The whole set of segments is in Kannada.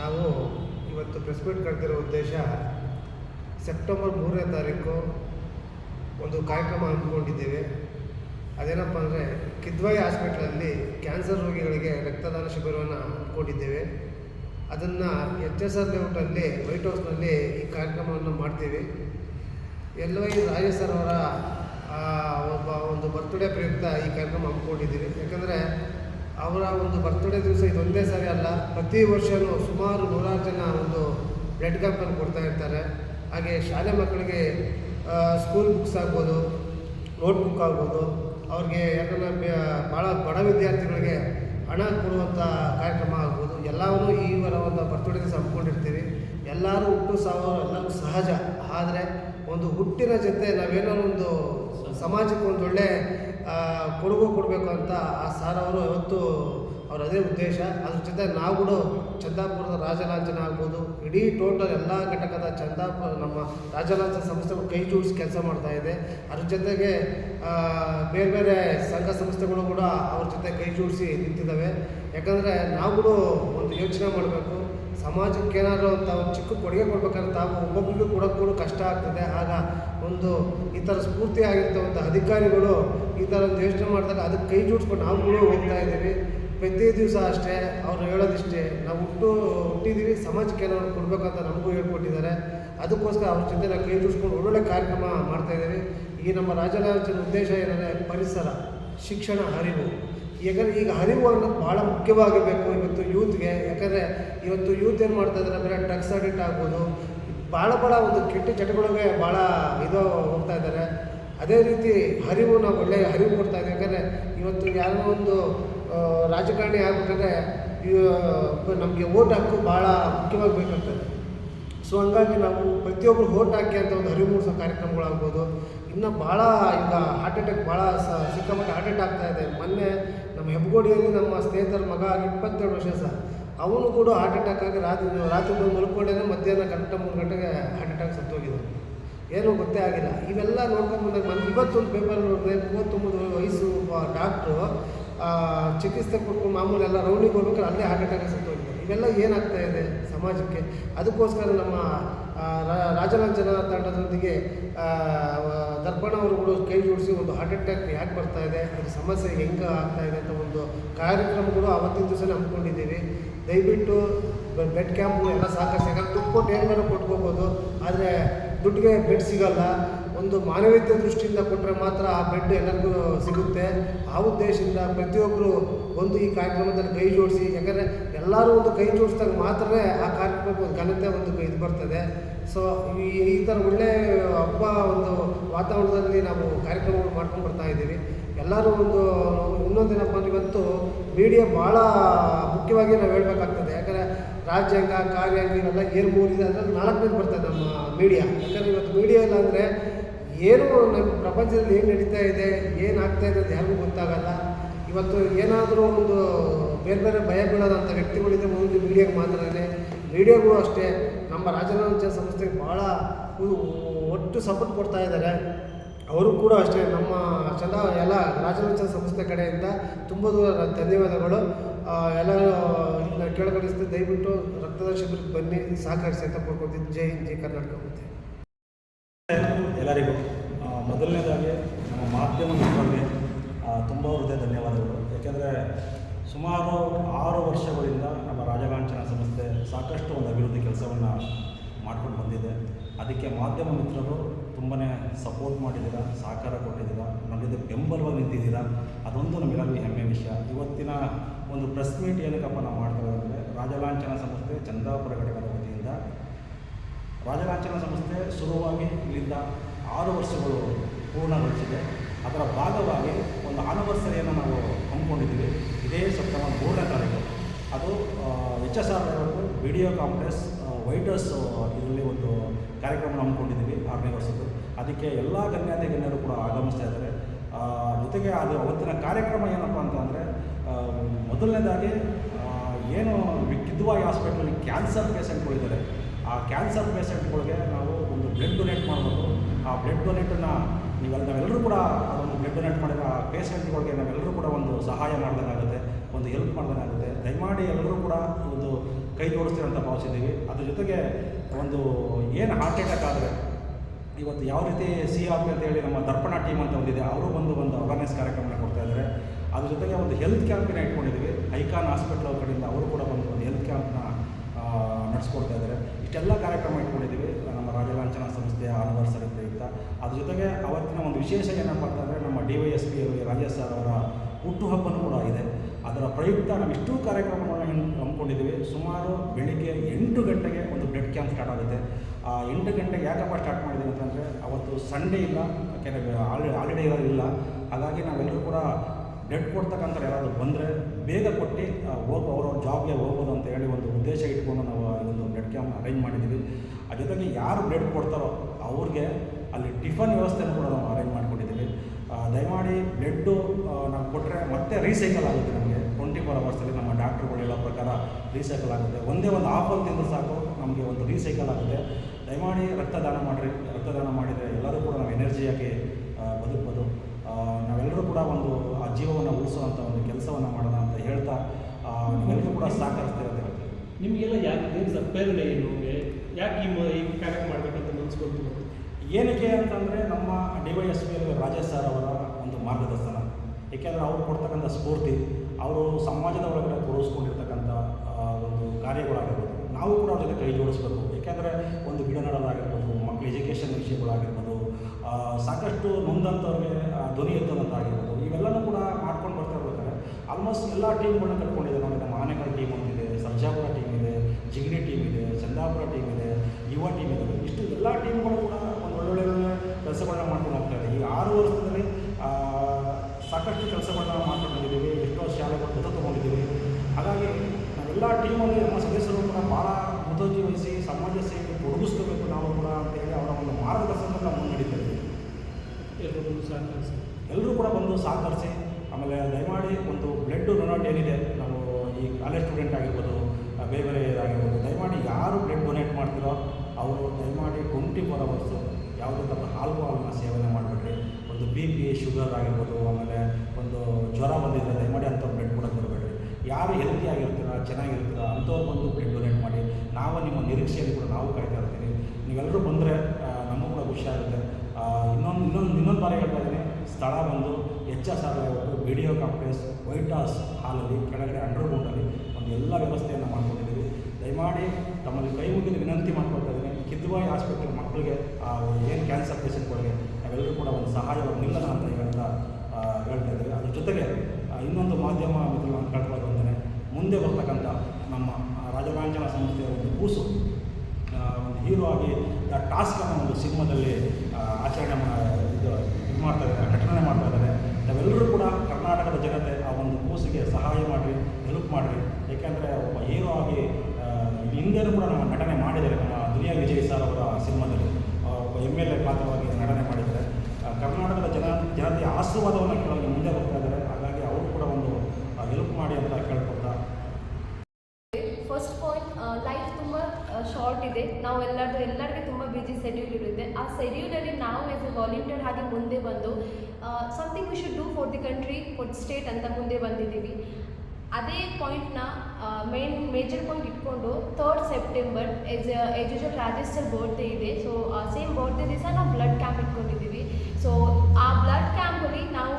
ನಾವು ಇವತ್ತು ಪ್ರೆಸ್ ಮೀಟ್ ಕರೆದಿರೋ ಉದ್ದೇಶ ಸೆಪ್ಟೆಂಬರ್ ಮೂರನೇ ತಾರೀಕು ಒಂದು ಕಾರ್ಯಕ್ರಮ ಹಮ್ಮಿಕೊಂಡಿದ್ದೇವೆ. ಅದೇನಪ್ಪ ಅಂದರೆ ಕಿದ್ವಾಯಿ ಹಾಸ್ಪಿಟ್ಲಲ್ಲಿ ಕ್ಯಾನ್ಸರ್ ರೋಗಿಗಳಿಗೆ ರಕ್ತದಾನ ಶಿಬಿರವನ್ನು ಹಮ್ಮಿಕೊಂಡಿದ್ದೇವೆ. ಅದನ್ನು ಎಚ್ ಎಸ್ ಆರ್ ಲೇಔಟಲ್ಲಿ ವೈಟ್ ಹೌಸ್ನಲ್ಲಿ ಈ ಕಾರ್ಯಕ್ರಮವನ್ನು ಮಾಡ್ತೀವಿ. ಎಲ್ ವೈ ರಾಜೇಶ್ ಸರ್ ಅವರ ಒಬ್ಬ ಒಂದು ಬರ್ತ್ಡೇ ಪ್ರಯುಕ್ತ ಈ ಕಾರ್ಯಕ್ರಮ ಹಮ್ಮಿಕೊಂಡಿದ್ದೀವಿ. ಯಾಕಂದರೆ ಅವರ ಒಂದು ಬರ್ತ್ಡೇ ದಿವಸ ಇದೊಂದೇ ಸರಿ ಅಲ್ಲ. ಪ್ರತಿ ವರ್ಷವೂ ಸುಮಾರು ನೂರಾರು ಜನ ಒಂದು ಬ್ಲಡ್ ಕ್ಯಾಂಪನ್ನು ಕೊಡ್ತಾ ಇರ್ತಾರೆ. ಹಾಗೆ ಶಾಲೆ ಮಕ್ಕಳಿಗೆ ಸ್ಕೂಲ್ ಬುಕ್ಸ್ ಆಗ್ಬೋದು ನೋಟ್ ಬುಕ್ ಆಗ್ಬೋದು. ಅವ್ರಿಗೆ ಯಾಕಂದರೆ ಭಾಳ ಬಡ ವಿದ್ಯಾರ್ಥಿಗಳಿಗೆ ಹಣ ಕೊಡುವಂಥ ಕಾರ್ಯಕ್ರಮ ಆಗ್ಬೋದು. ಎಲ್ಲವನ್ನೂ ಇವರ ಒಂದು ಬರ್ತ್ಡೇ ದಿವಸ ಹಮ್ಮಿಕೊಂಡಿರ್ತೀವಿ. ಎಲ್ಲರೂ ಹುಟ್ಟು ಸಾವು ಎಲ್ಲರೂ ಸಹಜ. ಆದರೆ ಒಂದು ಹುಟ್ಟಿನ ಜೊತೆ ನಾವೇನೋ ಒಂದು ಸಮಾಜಕ್ಕೆ ಒಂದು ಒಳ್ಳೆ ಕೊಡುಗೆ ಕೊಡಬೇಕು ಅಂತ ಆ ಸಾರ್ ಅವರು ಯಾವತ್ತು ಅವ್ರ ಅದೇ ಉದ್ದೇಶ. ಅದ್ರ ಜೊತೆ ನಾವು ಕೂಡ ಚಂದಾಪುರದ ರಾಜಲಾಂಛನ ಆಗ್ಬೋದು. ಇಡೀ ಟೋಟಲ್ ಎಲ್ಲ ಘಟಕದ ಚಂದಾಪುರ ನಮ್ಮ ರಾಜಲಾಂಛನ ಸಂಸ್ಥೆಗಳು ಕೈ ಜೋಡಿಸಿ ಕೆಲಸ ಮಾಡ್ತಾ ಇದೆ. ಅದ್ರ ಜೊತೆಗೆ ಬೇರೆ ಬೇರೆ ಸಂಘ ಸಂಸ್ಥೆಗಳು ಕೂಡ ಅವ್ರ ಜೊತೆ ಕೈ ಜೋಡಿಸಿ ನಿಂತಿದ್ದಾವೆ. ಯಾಕಂದರೆ ನಾವು ಕೂಡ ಒಂದು ಯೋಚನೆ ಮಾಡಬೇಕು. ಸಮಾಜಕ್ಕೆ ಏನಾದರೂ ತಾವು ಚಿಕ್ಕ ಕೊಡುಗೆ ಕೊಡ್ಬೇಕಾದ್ರೆ ತಾವು ಒಬ್ಬೊಬ್ಬರಿಗೂ ಕೊಡೋಕ್ಕೂ ಕೂಡ ಕಷ್ಟ ಆಗ್ತದೆ. ಆಗ ಒಂದು ಈ ಥರ ಸ್ಫೂರ್ತಿ ಆಗಿರ್ತವಂಥ ಅಧಿಕಾರಿಗಳು ಈ ಥರ ಒಂದು ಯೋಚನೆ ಮಾಡಿದಾಗ ಅದಕ್ಕೆ ಕೈ ಜೋಡಿಸ್ಕೊಂಡು ನಾವು ಕೂಡ ಹೋಗ್ತಾ ಇದ್ದೀವಿ. ಪ್ರತಿ ದಿವಸ ಅಷ್ಟೇ ಅವ್ರು ಹೇಳೋದಿಷ್ಟೇ, ನಾವು ಹುಟ್ಟು ಹುಟ್ಟಿದ್ದೀವಿ, ಸಮಾಜಕ್ಕೆ ಏನಾದ್ರು ಕೊಡಬೇಕಂತ ನಮಗೂ ಹೇಳ್ಕೊಟ್ಟಿದ್ದಾರೆ. ಅದಕ್ಕೋಸ್ಕರ ಅವ್ರ ಜೊತೆ ನಾವು ಕೈ ಜೋಡಿಸ್ಕೊಂಡು ಒಳ್ಳೊಳ್ಳೆ ಕಾರ್ಯಕ್ರಮ ಮಾಡ್ತಾ ಇದ್ದೀವಿ. ಈ ನಮ್ಮ ರಾಜರಾಜನ ಉದ್ದೇಶ ಏನಂದರೆ ಪರಿಸರ, ಶಿಕ್ಷಣ ಅರಿವು ಯಾಕಂದರೆ ಈಗ ಅರಿವು ಅನ್ನೋದು ಭಾಳ ಮುಖ್ಯವಾಗಿರಬೇಕು ಇವತ್ತು ಯೂತ್ಗೆ. ಯಾಕಂದರೆ ಇವತ್ತು ಯೂತ್ ಏನು ಮಾಡ್ತಾ ಇದ್ದಾರೆ ಅಂದ್ರೆ ಡ್ರಗ್ಸ್ ಅಡಿಕ್ಟ್ ಆಗ್ಬೋದು. ಭಾಳ ಭಾಳ ಒಂದು ಕೆಟ್ಟ ಚಟಗಳಿಗೆ ಭಾಳ ಇದು ಹೋಗ್ತಾ ಇದ್ದಾರೆ ಅದೇ ರೀತಿ ಅರಿವು ನಾವು ಒಳ್ಳೆಯ ಅರಿವು ಕೊಡ್ತಾ ಇದ್ದೀವಿ ಯಾಕಂದರೆ ಇವತ್ತು ಯಾರೋ ಒಂದು ರಾಜಕಾರಣಿ ಆಗ್ಬೇಕಂದ್ರೆ ನಮಗೆ ಓಟ್ ಹಕ್ಕು ಭಾಳ ಮುಖ್ಯವಾಗಿ ಬೇಕಾಗ್ತದೆ ಸೊ ಹಂಗಾಗಿ ನಾವು ಪ್ರತಿಯೊಬ್ಬರು ಓಟ್ ಹಾಕಿ ಅಂತ ಒಂದು ಅರಿವು ಮೂಡಿಸೋ ಕಾರ್ಯಕ್ರಮಗಳಾಗ್ಬೋದು. ಇನ್ನು ಭಾಳ ಈಗ ಹಾರ್ಟ್ ಅಟ್ಯಾಕ್ ಭಾಳ ಸಿಕ್ಕಾಪಟ್ಟೆ ಹಾರ್ಟ್ ಅಟ್ಯಾಕ್ ಆಗ್ತಾ ಇದೆ. ಮೊನ್ನೆ ನಮ್ಮ ಹೆಬ್ಬಗೋಡಿಯಲ್ಲಿ ನಮ್ಮ ಸ್ನೇಹಿತರ ಮಗ ಇಪ್ಪತ್ತೆರಡು ವರ್ಷ ಸರ್ ಅವನು ಕೂಡ ಹಾರ್ಟ್ ಅಟ್ಯಾಕ್ ಆಗಿ ರಾತ್ರಿ ರಾತ್ರಿ ಬಂದು ಮಲ್ಕೊಂಡೇನೆ ಮಧ್ಯಾಹ್ನ ಗಂಟೆ ಮೂರು ಗಂಟೆಗೆ ಹಾರ್ಟ್ ಅಟ್ಯಾಕ್ ಸತ್ತೋಗಿದ್ದಾನೆ. ಏನೂ ಗೊತ್ತೇ ಆಗಿಲ್ಲ. ಇವೆಲ್ಲ ನೋಡ್ಕೊಂಡು ಬಂದಾಗ ನಾನು ಇವತ್ತೊಂದು ಪೇಪರ್ ನೋಡಿದ್ರೆ ಮೂವತ್ತೊಂಬತ್ತು ವಯಸ್ಸು ಡಾಕ್ಟ್ರು ಚಿಕಿತ್ಸೆ ಕೊಟ್ಟು ಮಾಮೂಲಿ ಎಲ್ಲ ರೌಂಡಿಗೆ ಹೋಗ್ಬೇಕಾದ್ರೆ ಅಲ್ಲೇ ಹಾರ್ಟ್ ಅಟ್ಯಾಕ್ ಸತ್ತೋಗಿದ್ದಾರೆ ಇವೆಲ್ಲ ಏನಾಗ್ತಾ ಇದೆ ಸಮಾಜಕ್ಕೆ? ಅದಕ್ಕೋಸ್ಕರ ನಮ್ಮ ಆ, ರಾ- ರಾಜಲಾಂಛನ ತಂಡದೊಂದಿಗೆ ದರ್ಪಣ ಅವರುಗಳು ಕೈ ಜೋಡಿಸಿ ಒಂದು ಹಾರ್ಟ್ ಅಟ್ಯಾಕ್ ಯಾಕೆ ಬರ್ತಾ ಇದೆ. ಅದ್ರ ಸಮಸ್ಯೆ ಹೆಂಗೆ ಆಗ್ತಾ ಇದೆ ಅಂತ ಒಂದು ಕಾರ್ಯಕ್ರಮಗಳು ಅವತ್ತಿನ ದಿವಸನೇ ಹಮ್ಮಿಕೊಂಡಿದ್ದೀವಿ. ದಯವಿಟ್ಟು ಬೆಡ್ ಕ್ಯಾಂಪ್ ಎಲ್ಲ ಸಾಕಷ್ಟು ಯಾಕಂದ್ರೆ ದುಡ್ಡು ಕೊಟ್ಟು ಕೊಟ್ಕೋಬೋದು. ಆದರೆ ದುಡ್ಡಿಗೆ ಬೆಡ್ ಸಿಗಲ್ಲ. ಒಂದು ಮಾನವೀಯತೆ ದೃಷ್ಟಿಯಿಂದ ಕೊಟ್ಟರೆ ಮಾತ್ರ ಆ ಬೆಡ್ ಎಲ್ಲರಿಗೂ ಸಿಗುತ್ತೆ. ಆ ಉದ್ದೇಶದಿಂದ ಪ್ರತಿಯೊಬ್ಬರು ಒಂದು ಈ ಕಾರ್ಯಕ್ರಮದಲ್ಲಿ ಕೈ ಜೋಡಿಸಿ. ಯಾಕಂದರೆ ಎಲ್ಲರೂ ಒಂದು ಕೈ ಜೋಡಿಸಿದಾಗ ಮಾತ್ರ ಆ ಕಾರ್ಯಕ್ರಮಕ್ಕೆ ಒಂದು ಘನತೆ ಒಂದು ಇದು ಬರ್ತದೆ. ಸೊ ಈ ಈ ಥರ ಒಳ್ಳೆ ಹಬ್ಬ ಒಂದು ವಾತಾವರಣದಲ್ಲಿ ನಾವು ಕಾರ್ಯಕ್ರಮಗಳು ಮಾಡ್ಕೊಂಡು ಬರ್ತಾ ಇದ್ದೀವಿ. ಎಲ್ಲರೂ ಒಂದು ಇನ್ನೊಂದೇನಪ್ಪ ಅಂದ್ರೆ ಇವತ್ತು ಮೀಡಿಯಾ ಭಾಳ ಮುಖ್ಯವಾಗಿ ನಾವು ಹೇಳಬೇಕಾಗ್ತದೆ. ಯಾಕಂದರೆ ರಾಜ್ಯಾಂಗ, ಕಾರ್ಯಾಂಗ, ಇವೆಲ್ಲ ಏನು ಮೂರಿದೆ ನಾಲ್ಕು ನಾಲ್ಕನೇದು ಬರ್ತದೆ ನಮ್ಮ ಮೀಡಿಯಾ ಯಾಕಂದರೆ ಇವತ್ತು ಮೀಡಿಯಾ ಇಲ್ಲ ಅಂದರೆ ಏನು ನಮ್ಮ ಪ್ರಪಂಚದಲ್ಲಿ ಏನು ನಡೀತಾ ಇದೆ ಏನಾಗ್ತಾ ಇದೆ ಅಂತ ಯಾರಿಗೂ ಗೊತ್ತಾಗಲ್ಲ. ಇವತ್ತು ಏನಾದರೂ ಒಂದು ಬೇರೆ ಬೇರೆ ಭಯ ಬೀಳೋದಂಥ ವ್ಯಕ್ತಿಗಳಿದೆ ಒಂದು ಮೀಡಿಯಾಗೆ ಮಾತ್ರನೇ. ಮೀಡಿಯಾಗಳು ಅಷ್ಟೇ, ನಮ್ಮ ರಾಜನಾಂಚ ಸಂಸ್ಥೆಗೆ ಭಾಳ ಒಟ್ಟು ಸಪೋರ್ಟ್ ಕೊಡ್ತಾ ಇದ್ದಾರೆ. ಅವರು ಕೂಡ ಅಷ್ಟೇ, ನಮ್ಮ ಚಂದ, ಎಲ್ಲ ರಾಜನಾಂಚ ಸಂಸ್ಥೆ ಕಡೆಯಿಂದ ತುಂಬ ಧನ್ಯವಾದಗಳು. ಎಲ್ಲ ಇದನ್ನ ಕೆಳಗಡಿಸ್ತು ದಯವಿಟ್ಟು ರಕ್ತದಾನ ಶಿಬಿರಕ್ಕೆ ಬನ್ನಿ, ಸಹಕರಿಸಿ ಅಂತ ಕೊಡ್ಕೊತೀನಿ ಜೈ ಹಿಂದ್, ಜೈ ಕರ್ನಾಟಕ ಮತ್ತೆ. ಎಲ್ಲರಿಗೂ ಮೊದಲನೇದಾಗಿ ನಮ್ಮ ಮಾಧ್ಯಮ ತುಂಬ ಹೃದಯ ಧನ್ಯವಾದಗಳು. ಯಾಕೆಂದರೆ ಸುಮಾರು ಆರು ವರ್ಷಗಳಿಂದ ನಮ್ಮ ರಾಜಕಾಂಚನ ಸಂಸ್ಥೆ ಸಾಕಷ್ಟು ಒಂದು ಅಭಿವೃದ್ಧಿ ಕೆಲಸವನ್ನು ಮಾಡ್ಕೊಂಡು ಬಂದಿದೆ. ಅದಕ್ಕೆ ಮಾಧ್ಯಮ ಮಿತ್ರರು ತುಂಬಾ ಸಪೋರ್ಟ್ ಮಾಡಿದ್ದೀರಾ, ಸಹಕಾರ ಕೊಟ್ಟಿದ್ದೀರಾ ನಮಗೆ ಬೆಂಬಲವಾಗಿ ನಿಂತಿದ್ದೀರಾ, ಅದೊಂದು ನಮಗೆಲ್ಲರಿಗೂ ಹೆಮ್ಮೆ ವಿಷಯ. ಇವತ್ತಿನ ಒಂದು ಪ್ರೆಸ್ ಮೀಟ್ ಏನಕ್ಕಪ್ಪ ನಾವು ಮಾಡ್ತಾ ಅಂದರೆ ರಾಜಲಾಂಛನ ಸಂಸ್ಥೆ ಚಂದಾಪುರ ಘಟಕದ ವತಿಯಿಂದ ರಾಜಲಾಂಛನ ಸಂಸ್ಥೆ ಶುರುವಾಗಿ ಇಲ್ಲಿಂದ ಆರು ವರ್ಷಗಳು ಪೂರ್ಣಗೊಳಿಸಿದೆ. ಅದರ ಭಾಗವಾಗಿ ಒಂದು ಆನಿವರ್ಸರಿಯನ್ನು ನಾವು ಹಮ್ಮಿಕೊಂಡಿದ್ದೀವಿ. ಇದೇ ಸಪ್ತಮ ಮೂರನೇ ತಾರೀಕು. ಅದು H S R video complex waiters ಇದರಲ್ಲಿ ಒಂದು ಕಾರ್ಯಕ್ರಮ ಹಮ್ಮಿಕೊಂಡಿದ್ದೀವಿ ಆರನೇ ವರ್ಷದ್ದು. ಅದಕ್ಕೆ ಎಲ್ಲ ಗಣ್ಯಾತಿ ಗಣ್ಯರು ಕೂಡ ಆಗಮಿಸ್ತಾ ಇದ್ದಾರೆ. ಜೊತೆಗೆ ಅದು ಅವತ್ತಿನ ಕಾರ್ಯಕ್ರಮ ಏನಪ್ಪ ಅಂತಂದರೆ ಮೊದಲನೇದಾಗಿ ಏನು ಕಿದ್ವಾಯಿ ಹಾಸ್ಪಿಟ್ಲಲ್ಲಿ ಕ್ಯಾನ್ಸರ್ ಪೇಷಂಟ್ಗಳಿದ್ದಾರೆ ಆ ಕ್ಯಾನ್ಸರ್ ಪೇಷೆಂಟ್ಗಳಿಗೆ ನಾವು ಒಂದು ಬ್ಲಡ್ ಡೊನೇಟ್ ಮಾಡಬೇಕು ಆ ಬ್ಲಡ್ ಡೊನೇಟನ್ನು ನೀವೆಲ್ಲ ನಾವೆಲ್ಲರೂ ಕೂಡ ಒಂದು ಬ್ಲಡ್ ಡೊನೇಟ್ ಮಾಡಿದ ಪೇಷಂಟ್ಗಳಿಗೆ ನಾವೆಲ್ಲರೂ ಕೂಡ ಒಂದು ಸಹಾಯ ಮಾಡ್ದಂಗಾಗುತ್ತೆ, ಒಂದು ಹೆಲ್ಪ್ ಮಾಡ್ದಂಗಾಗುತ್ತೆ. ದಯಮಾಡಿ ಎಲ್ಲರೂ ಕೂಡ ಒಂದು ಕೈ ತೋರಿಸ್ತೀರ ಅಂತ ಭಾವಿಸಿದ್ದೀವಿ. ಅದ್ರ ಜೊತೆಗೆ ಒಂದು ಏನು ಹಾರ್ಟ್ ಅಟ್ಯಾಕ್ ಆದರೆ, ಇವತ್ತು ಯಾವ ರೀತಿ ಸಿ ಆರ್ ಪಿ ಅಂತ ಹೇಳಿ ನಮ್ಮ ದರ್ಪಣ ಟೀಮ್ ಅಂತ ಒಂದಿದೆ, ಅವರು ಬಂದು ಒಂದು ಅವೇರ್ನೆಸ್ ಕಾರ್ಯಕ್ರಮನ ಕೊಡ್ತಾ ಇದ್ದಾರೆ. ಅದ್ರ ಜೊತೆಗೆ ಒಂದು ಹೆಲ್ತ್ ಕ್ಯಾಂಪಿನ ಇಟ್ಕೊಂಡಿದ್ದೀವಿ. ಐಕಾನ್ ಹಾಸ್ಪಿಟ್ಲ್ ಕಡೆಯಿಂದ ಅವರು ಕೂಡ ಬಂದು ನಡೆಸ್ಕೊಡ್ತಾ ಇದ್ದಾರೆ. ಇಷ್ಟೆಲ್ಲ ಕಾರ್ಯಕ್ರಮ ಇಟ್ಕೊಂಡಿದ್ದೀವಿ. ನಮ್ಮ ರಾಜಲಾಂಛನ ಸಂಸ್ಥೆಯ ಆನಿವರ್ಸರಿ ಪ್ರಯುಕ್ತ ಅದ್ರ ಜೊತೆಗೆ ಅವತ್ತಿನ ಒಂದು ವಿಶೇಷ ಏನಪ್ಪ ಅಂತಂದರೆ ನಮ್ಮ D Y S P Rajesh sir ಅವರ ಹುಟ್ಟುಹಬ್ಬನೂ ಕೂಡ ಇದೆ. ಅದರ ಪ್ರಯುಕ್ತ ನಾವು ಇಷ್ಟೂ ಕಾರ್ಯಕ್ರಮಗಳನ್ನ ಹಮ್ಮಿಕೊಂಡಿದ್ದೀವಿ. ಸುಮಾರು ಬೆಳಿಗ್ಗೆ ಎಂಟು ಗಂಟೆಗೆ ಒಂದು ಬ್ಲಡ್ ಕ್ಯಾಂಪ್ ಸ್ಟಾರ್ಟ್ ಆಗುತ್ತೆ. ಆ ಎಂಟು ಗಂಟೆಗೆ ಯಾಕಪ್ಪ ಸ್ಟಾರ್ಟ್ ಮಾಡಿದ್ದೀವಿ ಅಂತಂದರೆ ಅವತ್ತು ಸಂಡೇ ಇಲ್ಲ. ಕೆಲವು ಆಲ್ರೆಡಿ ಹಾಲಿಡೇ ಇಲ್ಲ. ಹಾಗಾಗಿ ನಾವೆಲ್ಲರೂ ಕೂಡ ಬ್ಲಡ್ ಕೊಡ್ತಕ್ಕಂಥ ಯಾರಾದರೂ ಬಂದರೆ ಬೇಗ ಕೊಟ್ಟು ಹೋಗಿ ಅವ್ರವ್ರ ಜಾಬ್ಗೆ ಹೋಗ್ಬೋದು ಅಂತ ಹೇಳಿ ಒಂದು ಉದ್ದೇಶ ಇಟ್ಕೊಂಡು ನಾವು ಒಂದು ಬ್ಲಡ್ ಕ್ಯಾಂಪ್ ಅರೇಂಜ್ ಮಾಡಿದ್ದೀವಿ. ಆ ಜೊತೆಗೆ ಯಾರು ಬ್ಲಡ್ ಕೊಡ್ತಾರೋ ಅವ್ರಿಗೆ ಅಲ್ಲಿ ಟಿಫನ್ ವ್ಯವಸ್ಥೆನೂ ಕೂಡ ನಾವು ಅರೇಂಜ್ ಮಾಡಿಕೊಂಡಿದ್ದೀವಿ. ದಯಮಾಡಿ ಬ್ಲೆಡ್ಡು ನಾವು ಕೊಟ್ಟರೆ ಮತ್ತೆ ರೀಸೈಕಲ್ ಆಗುತ್ತೆ ನಮಗೆ. ಟ್ವೆಂಟಿ ಫೋರ್ ಅವರ್ಸಲ್ಲಿ ನಮ್ಮ ಡಾಕ್ಟ್ರುಗಳು ಹೇಳೋ ಪ್ರಕಾರ ರೀಸೈಕಲ್ ಆಗುತ್ತೆ. ಒಂದೇ ಒಂದು ಆಫರ್ ತಿಂದರೆ ಸಾಕು, ನಮಗೆ ಒಂದು ರೀಸೈಕಲ್ ಆಗುತ್ತೆ. ದಯಮಾಡಿ ರಕ್ತದಾನ ಮಾಡಿರಿ. ರಕ್ತದಾನ ಮಾಡಿದರೆ ಎಲ್ಲರೂ ಕೂಡ ನಾವು ಎನರ್ಜಿಯಾಗಿ ಬದುಕ್ಬೋದು. ನಾವೆಲ್ಲರೂ ಕೂಡ ಒಂದು ಆ ಜೀವವನ್ನು ಉಳಿಸುವಂಥ ಒಂದು ಕೆಲಸವನ್ನು ಮಾಡೋಣ ಅಂತ ಹೇಳ್ತಾ ನಿಮಗೆ ನೀವೆಲ್ಲರೂ ಕೂಡ ಸಹಕರಿಸ್ತೀರ ಅಂತ ನಿಮಗೆಲ್ಲ ಯಾಕೆ ನಿಮ್ಮ ಪ್ರೇರಣೆ ಏನು? ಯಾಕೆ ಈ ಮ- ಈ ಕಾರ್ಯಕ್ರಮ ಮಾಡಬೇಕಂತ ಮನಸ್ಕೊಳ್ತು ಏನಕ್ಕೆ ಅಂತಂದರೆ ನಮ್ಮ D Y S P Rajesh sir ಅವರ ಒಂದು ಮಾರ್ಗದರ್ಶನ. ಏಕೆಂದರೆ ಅವರು ಕೊಡ್ತಕ್ಕಂಥ ಸ್ಫೂರ್ತಿ ಅವರು ಸಮಾಜದ ಒಳಗಡೆ ತೋರಿಸ್ಕೊಂಡಿರ್ತಕ್ಕಂಥ ಒಂದು ಕಾರ್ಯಗಳಾಗಿರ್ಬೋದು. ನಾವು ಕೂಡ ಅವ್ರ ಜೊತೆ ಕೈ ಜೋಡಿಸ್ಬೇಕು. ಏಕೆಂದರೆ ಒಂದು ಗಿಡ ನೆಡೋದಾಗಿರ್ಬೋದು ಮಕ್ಕಳ ಎಜುಕೇಷನ್ ವಿಷಯಗಳಾಗಿರ್ಬೋದು ಸಾಕಷ್ಟು ನೊಂದಂಥವ್ರಿಗೆ ಧ್ವನಿ ಎತ್ತೋದಂತಾಗಿರ್ಬೋದು ಇವೆಲ್ಲನೂ ಕೂಡ ಮಾಡ್ಕೊಂಡು ಬರ್ತಾ ಇರ್ಬೇಕಾದ್ರೆ ಆಲ್ಮೋಸ್ಟ್ ಎಲ್ಲ ಟೀಮ್ಗಳನ್ನ ಕಟ್ಕೊಂಡಿದೆ ನಮ್ಮ ಆನೆಗಳ ಟೀಮ್ ಅಂತಿದೆ ಸರ್ಜಾಪುರ ಟೀಮ್ ಇದೆ, ಜಿಗಣಿ ಟೀಮ್ ಇದೆ, ಚಂದಾಪುರ ಟೀಮ್ ಇದೆ, ಯುವ ಟೀಮ್ ಇದೆ. ಇಷ್ಟು ಎಲ್ಲ ಟೀಮ್ಗಳು ಕೂಡ ಒಂದು ಒಳ್ಳೊಳ್ಳೆ ಒಳ್ಳೆ ಕೆಲಸಗಳನ್ನ ಮಾಡ್ಕೊಂಡು ಹೋಗ್ತಾ ಇದೆ. ಈ ಆರು ವರ್ಷದಲ್ಲಿ ಸಾಕಷ್ಟು ಕೆಲಸಗಳನ್ನ ಮಾಡ್ಕೊಂಡು ಬಂದಿದ್ದೀವಿ. ಎಷ್ಟೋ ಶಾಲೆಗಳು ದತ್ತು ತೊಗೊಂಡಿದ್ದೀವಿ. ಹಾಗಾಗಿ ನಾವೆಲ್ಲ ಟೀಮಲ್ಲಿ ನಮ್ಮ ಸದಸ್ಯರು ಕೂಡ ಭಾಳ ಮುತುವರ್ಜಿ ವಹಿಸಿ ಸಮಾಜ ಸೇವೆ ತೊಡಗಿಸ್ಕೋಬೇಕು ನಾವು ಕೂಡ ಅಂತೇಳಿ ಅವರ ಒಂದು ಮಾರ್ಗದರ್ಶನದಲ್ಲಿ ನಾವು ಮುನ್ನಡೀತಾ ಇದ್ದೀವಿ ಎಲ್ಲರೂ ಕೂಡ ಬಂದು ಸಹಕರಿಸಿ ಆಮೇಲೆ ದಯಮಾಡಿ ಒಂದು ಬ್ಲಡ್ ಡೊನೇಟ್ ಏನಿದೆ ನಾವು ಈ ಕಾಲೇಜ್ ಸ್ಟೂಡೆಂಟ್ ಆಗಿರ್ಬೋದು ಬೇರೆ ಬೇರೆ ಇದಾಗಿರ್ಬೋದು ದಯಮಾಡಿ ಯಾರು ಬ್ಲಡ್ ಡೊನೇಟ್ ಮಾಡ್ತೀರೋ ಅವರು ದಯಮಾಡಿ ಟ್ವೆಂಟಿ ಫೋರ್ ಅವರ್ಸು ಯಾವುದೇ ಥರದ ಆಲ್ಕೋಹಾಲ್ನ ಸೇವನೆ ಮಾಡಬೇಡ್ರಿ ಒಂದು ಬಿ ಪಿ ಶುಗರ್ ಆಗಿರ್ಬೋದು ಆಮೇಲೆ ಒಂದು ಜ್ವರ ಬಂದಿದ್ದರೆ ದಯಮಾಡಿ ಅಂಥವ್ರು ಬ್ಲಡ್ ಕೂಡ ಬರಬೇಡ್ರಿ ಯಾರು ಹೆಲ್ತಿ ಆಗಿರ್ತೀರ ಚೆನ್ನಾಗಿರ್ತೀರ ಅಂಥವ್ರು ಬಂದು ಬ್ಲಡ್ ಡೊನೇಟ್ ಮಾಡಿ ನಾವು ನಿಮ್ಮ ನಿರೀಕ್ಷೆಯಲ್ಲಿ ಕೂಡ ನಾವು ಕಾಯ್ತಾ ಇರ್ತೀವಿ. ನೀವೆಲ್ಲರೂ ಬಂದರೆ ನಮಗೂ ಕೂಡ ಖುಷಿ ಆಗುತ್ತೆ. ಆ, ಇನ್ನೊಂದು ಇನ್ನೊಂದು ಇನ್ನೊಂದು ಬಾರಿ ಹೇಳ್ತಾ ಇದ್ದೀನಿ. ಸ್ಥಳ ಬಂದು ಎಚ್ ಎಸ್ ಆರ್ ಇವತ್ತು B D O complex white house ಹಾಲಲ್ಲಿ ಕೆಳಗಡೆ ಅಂಡರ್ ಗ್ರೌಂಡಲ್ಲಿ ಒಂದು ಎಲ್ಲ ವ್ಯವಸ್ಥೆಯನ್ನು ಮಾಡ್ಕೊಂಡಿದ್ದೀವಿ. ದಯಮಾಡಿ ತಮ್ಮಲ್ಲಿ ಕೈ ಮುಗಿದು ವಿನಂತಿ ಮಾಡ್ಕೊಳ್ತಾ ಇದ್ದೀನಿ. ಕಿದ್ವಾಯಿ ಹಾಸ್ಪಿಟ್ಲ್ ಮಕ್ಕಳಿಗೆ ಏನು ಕ್ಯಾನ್ಸರ್ ಪೇಷಂಟ್ಗಳಿಗೆ ನಾವೆಲ್ಲರೂ ಕೂಡ ಒಂದು ಸಹಾಯವನ್ನು ನಿಲ್ಲಲ್ಲ ಅಂತ ಹೇಳ್ತಾ ಹೇಳ್ತಾ ಇದ್ದೀವಿ. ಅದ್ರ ಜೊತೆಗೆ ಇನ್ನೊಂದು ಮಾಧ್ಯಮ ಮಿತ್ರಗಳನ್ನು ಕಳ್ಕೊಳ್ಳೋದು ಅಂತಲೇ ಮುಂದೆ ಬರ್ತಕ್ಕಂಥ ನಮ್ಮ ಆ, ರಾಜಲಾಂಛನ ಸಂಸ್ಥೆಯ ಒಂದು ಕೂಸು. ಹೀರೋ ಆಗಿ ಟಾಸ್ಕನ್ನು ಒಂದು ಸಿನಿಮಾದಲ್ಲಿ ಆಚರಣೆ ಇದು ಇದು ಮಾಡ್ತಾ ಇದ್ದಾರೆ ಘಟನೆ ಮಾಡ್ತಾ ಇದ್ದಾರೆ. ನಾವೆಲ್ಲರೂ ಕೂಡ ಕರ್ನಾಟಕದ ಜನತೆ ಆ ಒಂದು ಕೂಸಿಗೆ ಸಹಾಯ ಮಾಡಿರಿ ಹೆಲ್ಪ್ ಮಾಡಿರಿ. ಏಕೆಂದರೆ ಒಬ್ಬ ಹೀರೋ ಆಗಿ ಹಿಂದೆನೂ ಕೂಡ ನಮ್ಮ ನಟನೆ ಮಾಡಿದ್ದಾರೆ, ನಮ್ಮ ದುನಿಯಾ ವಿಜಯ್ ಸರ್ ಅವರ ಸಿನಿಮಾದಲ್ಲಿ. ಒಬ್ಬ ಎಂ ಎಲ್ ಎ ಪಾತ್ರವಾಗಿ ನಟನೆ ಮಾಡಿದ್ದಾರೆ. ಕರ್ನಾಟಕದ ಜನ, ಜನತೆಯ ಆಶೀರ್ವಾದವನ್ನು ಕೇಳೋಕೆ ಮುಂದೆ ಬರ್ತಾ ಇದ್ದಾರೆ ಹಾಗಾಗಿ ಅವರು ಕೂಡ ಒಂದು ಹೆಲ್ಪ್ ಮಾಡಿ ಅಂತ ಕೇಳ್ಕೊಳ್ತಾ ಫಸ್ಟ್ ಪಾಯಿಂಟ್ ಲೈಫ್ ತುಂಬ ಶಾರ್ಟ್ ಇದೆ ನಾವು ಎಲ್ಲರದು ಎಲ್ಲರಿಗೆ ಶೆಡ್ಯೂಲ್ ಇರುತ್ತೆ. ಆ ಸೆಡ್ಯೂಲಲ್ಲಿ ನಾವು ಆ್ಯಸ್ ಎ ವಾಲಂಟಿಯರ್ ಹಾಗೆ ಮುಂದೆ ಬಂದು something we should do for the country for state ಅಂತ ಮುಂದೆ ಬಂದಿದ್ದೀವಿ. ಅದೇ ಪಾಯಿಂಟ್ನ ಮೇನ್ ಮೇಜರ್ ಪಾಯಿಂಟ್ ಇಟ್ಕೊಂಡು ಥರ್ಡ್ ಸೆಪ್ಟೆಂಬರ್ ಎಸ್ ಎಸ್ ಯೂಶಲ್ ರಾಜೇಶ್ ಸರ್ ಬರ್ಡೇ ಇದೆ. ಸೊ ಸೇಮ್ ಬರ್ಡೇ ದಿವಸ ನಾವು ಬ್ಲಡ್ ಕ್ಯಾಂಪ್ ಇಟ್ಕೊಂಡಿದ್ದೀವಿ. ಸೊ ಆ ಬ್ಲಡ್ ಕ್ಯಾಂಪಲ್ಲಿ ನಾವು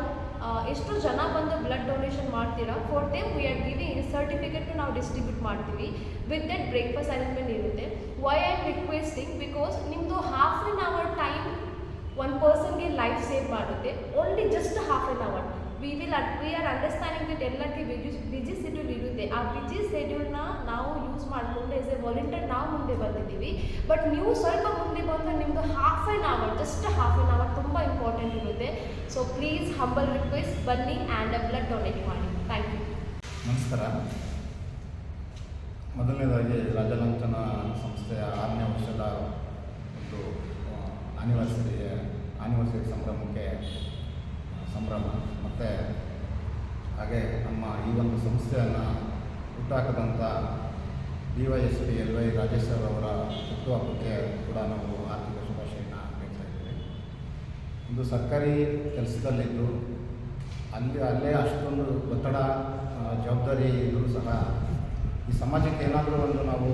ಎಷ್ಟು ಜನ ಬಂದು ಬ್ಲಡ್ ಡೊನೇಷನ್ ಮಾಡ್ತೀರಾ? For them we are giving certificate ನಾವು ಡಿಸ್ಟ್ರಿಬ್ಯೂಟ್ ಮಾಡ್ತೀವಿ. ವಿತ್ ದಟ್ ಬ್ರೇಕ್ಫಾಸ್ಟ್ ಅರೇಂಜ್ಮೆಂಟ್ ಇರುತ್ತೆ. Why I am requesting because ನಿಮ್ಮದು half an hour time one ಪರ್ಸನ್ಗೆ life save ಮಾಡುತ್ತೆ. Only just half an hour we will we are understanding that ಎಲ್ಲರಿಗೆ ಬಿಜಿ ಸೆಡ್ಯೂಲ್ ಇರುತ್ತೆ ಆ ಬಿಜಿ ಶೆಡ್ಯೂಲ್ನ ನಾವು ಯೂಸ್ ಮಾಡಿಕೊಂಡು ಎಸ್ ಎ ವಾಲಂಟಿಯರ್ ನಾವು ಮುಂದೆ ಬಂದಿದ್ದೀವಿ. ಬಟ್ ನೀವು ಸ್ವಲ್ಪ ಮುಂದೆ ಬಂದರೆ ನಿಮ್ಮದು half an hour just half an hour ತುಂಬ ಇಂಪಾರ್ಟೆಂಟ್ ಇರುತ್ತೆ. ಸೊ ಪ್ಲೀಸ್ ಹಂಬಲ್ ರಿಕ್ವೆಸ್ಟ್ ಬನ್ನಿ ಆ್ಯಂಡ್ ಬ್ಲಡ್ ಡೊನೇಟ್ ಮಾಡಿ. ಥ್ಯಾಂಕ್ ಯು ನಮಸ್ಕಾರ. ಮೊದಲನೇದಾಗಿ ರಾಜಲಂಚನ ಸಂಸ್ಥೆಯ ಆರನೇ ವರ್ಷದ ಒಂದು ಆನಿವರ್ಸರಿ ಆನಿವರ್ಸರಿ ಸಂಭ್ರಮಕ್ಕೆ ಸಂಭ್ರಮ. ಮತ್ತು ಹಾಗೆ ನಮ್ಮ ಈ ಒಂದು ಸಂಸ್ಥೆಯನ್ನು ಹುಟ್ಟಾಕದಂಥ D Y S P, L Y Rajeshwar ಅವರ ಹುಟ್ಟುಹಬ್ಬಕ್ಕೆ ಕೂಡ ನಾವು ಆರ್ಥಿಕ ಶುಭಾಶಯನ ಹೇಳ್ತಾ ಇದ್ದೀವಿ. ಒಂದು ಸರ್ಕಾರಿ ಕೆಲಸದಲ್ಲಿದ್ದು ಅಲ್ಲಿ, ಅಲ್ಲೇ ಅಷ್ಟೊಂದು ಒತ್ತಡ ಜವಾಬ್ದಾರಿ ಇದ್ದರೂ ಸಹ ಈ ಸಮಾಜಕ್ಕೆ ಏನಾದರೂ ಒಂದು ನಾವು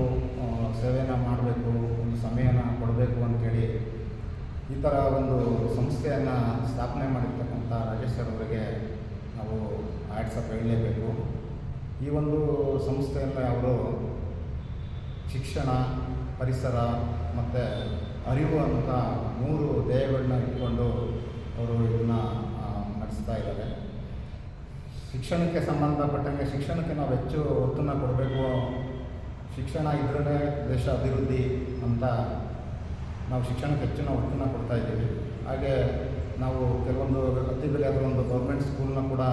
ಸೇವೆಯನ್ನು ಮಾಡಬೇಕು, ಒಂದು ಸಮಯನ ಕೊಡಬೇಕು ಅಂತೇಳಿ ಈ ಥರ ಒಂದು ಸಂಸ್ಥೆಯನ್ನು ಸ್ಥಾಪನೆ ಮಾಡಿರ್ತಕ್ಕಂಥ ರಾಜೇಶ್ ಸರ್ ಅವರಿಗೆ ನಾವು ಆಡ್ಸ ಹೇಳಲೇಬೇಕು. ಈ ಒಂದು ಸಂಸ್ಥೆಯಲ್ಲಿ ಅವರು ಶಿಕ್ಷಣ, ಪರಿಸರ ಮತ್ತು ಅರಿವು ಅಂತ ಮೂರು ಧ್ಯೇಯಗಳನ್ನ ಇಟ್ಕೊಂಡು ಅವರು ಇದನ್ನು ನಡೆಸ್ತಾ ಇದ್ದಾರೆ. ಶಿಕ್ಷಣಕ್ಕೆ ಸಂಬಂಧಪಟ್ಟಂಗೆ ಶಿಕ್ಷಣಕ್ಕೆ ನಾವು ಹೆಚ್ಚು ಒತ್ತನ್ನು ಕೊಡಬೇಕು. ಶಿಕ್ಷಣ ಇದ್ರೇ ದೇಶ ಅಭಿವೃದ್ಧಿ ಅಂತ ನಾವು ಶಿಕ್ಷಣಕ್ಕೆ ಹೆಚ್ಚಿನ ಒತ್ತನ್ನು ಕೊಡ್ತಾ ಇದ್ದೀವಿ. ಹಾಗೆ ನಾವು ಕೆಲವೊಂದು ಅತಿ ಬೆಲೆಯಾದ ಒಂದು ಗೌರ್ಮೆಂಟ್ ಸ್ಕೂಲ್ನ ಕೂಡ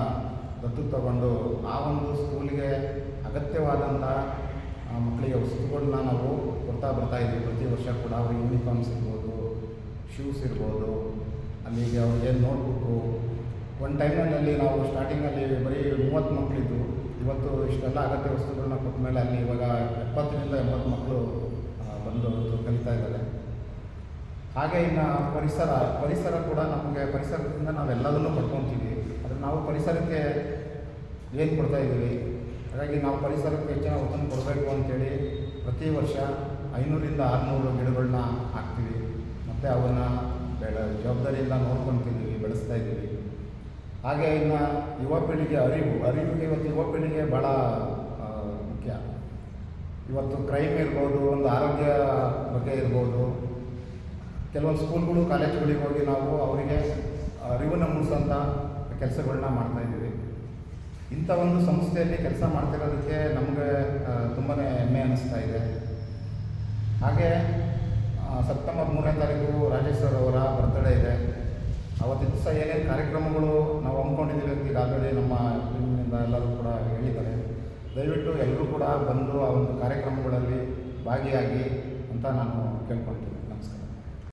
ದತ್ತು ತಗೊಂಡು ಆ ಒಂದು ಸ್ಕೂಲಿಗೆ ಅಗತ್ಯವಾದಂಥ ಮಕ್ಕಳಿಗೆ ವಸ್ತುಗಳನ್ನ ನಾವು ಕೊಡ್ತಾ ಬರ್ತಾ ಇದ್ದೀವಿ. ಪ್ರತಿ ವರ್ಷ ಕೂಡ ಅವ್ರಿಗೆ ಯೂನಿಫಾರ್ಮ್ಸ್ ಇರ್ಬೋದು ಶೂಸ್ ಇರ್ಬೋದು, ಅಲ್ಲಿಗೆ ಅವ್ರಿಗೆ ನೋಟ್ಬುಕ್ಕು ಒಂದು ಟೈಮಲ್ಲಿ ನಾವು ಸ್ಟಾರ್ಟಿಂಗಲ್ಲಿ ಬರೀ ಮೂವತ್ತು ಮಕ್ಕಳಿದ್ದು ಇವತ್ತು ಇಷ್ಟೆಲ್ಲ ಅಗತ್ಯ ವಸ್ತುಗಳನ್ನ ಕೊಟ್ಟ ಮೇಲೆ ಅಲ್ಲಿ ಇವಾಗ ಎಪ್ಪತ್ತರಿಂದ ಎಂಬತ್ತು ಮಕ್ಕಳು ಬಂದು ಕಲಿತಾ ಇದ್ದಾರೆ. ಹಾಗೆ ಇನ್ನು ಪರಿಸರ ಪರಿಸರ ಕೂಡ ನಮಗೆ ಪರಿಸರದಿಂದ ನಾವೆಲ್ಲದನ್ನು ಪಡ್ಕೊತೀವಿ. ಆದರೆ ನಾವು ಪರಿಸರಕ್ಕೆ ಏನು ಕೊಡ್ತಾ ಇದ್ದೀವಿ? ಹಾಗಾಗಿ ನಾವು ಪರಿಸರಕ್ಕೆ ಹೆಚ್ಚಿನ ಒತ್ತನ್ನು ಕೊಡಬೇಕು ಅಂತೇಳಿ ಪ್ರತಿ ವರ್ಷ ಐನೂರಿಂದ ಆರುನೂರು ಗಿಡಗಳನ್ನ ಹಾಕ್ತೀವಿ. ಮತ್ತು ಅವನ್ನು ಬೆಳೆ, ಜವಾಬ್ದಾರಿಯಿಂದ ನೋಡ್ಕೊತಿದ್ದೀವಿ, ಬೆಳೆಸ್ತಾ ಇದ್ದೀವಿ. ಹಾಗೆ ಇನ್ನು ಯುವ ಪೀಳಿಗೆ ಅರಿವು, ಅರಿವಿಗೆ ಇವತ್ತು ಯುವ ಪೀಳಿಗೆ ಭಾಳ ಮುಖ್ಯ. ಇವತ್ತು ಕ್ರೈಮ್ ಇರ್ಬೋದು, ಒಂದು ಆರೋಗ್ಯ ಬಗ್ಗೆ ಇರ್ಬೋದು ಕೆಲವೊಂದು ಸ್ಕೂಲ್ಗಳು, ಕಾಲೇಜುಗಳಿಗೆ ಹೋಗಿ ನಾವು ಅವರಿಗೆ ಅರಿವನ್ನು ಮೂಡಿಸೋಂಥ ಕೆಲಸಗಳನ್ನ ಮಾಡ್ತಾ ಇದ್ದೀವಿ. ಇಂಥ ಒಂದು ಸಂಸ್ಥೆಯಲ್ಲಿ ಕೆಲಸ ಮಾಡ್ತಿರೋದಕ್ಕೆ ನಮಗೆ ತುಂಬಾ ಹೆಮ್ಮೆ ಅನ್ನಿಸ್ತಾ ಇದೆ. ಹಾಗೆ ಸೆಪ್ಟೆಂಬರ್ ಮೂರನೇ ತಾರೀಕು ರಾಜೇಶ್ ಅವರ ಬರ್ತ್ಡೇ ಇದೆ. ಅವತ್ತಿನ ದಿವಸ ಏನೇನು ಕಾರ್ಯಕ್ರಮಗಳು ನಾವು ಹಮ್ಮಿಕೊಂಡಿದ್ದೀವಿ ಅಂತ ಈಗ ಆಲ್ರೆಡಿ ನಮ್ಮ ಟೀಮಿನಿಂದ ಎಲ್ಲರೂ ಕೂಡ ಹೇಳಿದ್ದಾರೆ. ದಯವಿಟ್ಟು ಎಲ್ಲರೂ ಕೂಡ ಬಂದು ಆ ಒಂದು ಕಾರ್ಯಕ್ರಮಗಳಲ್ಲಿ ಭಾಗಿಯಾಗಿ ಅಂತ ನಾನು ಕೇಳ್ಕೊಳ್ತೀನಿ.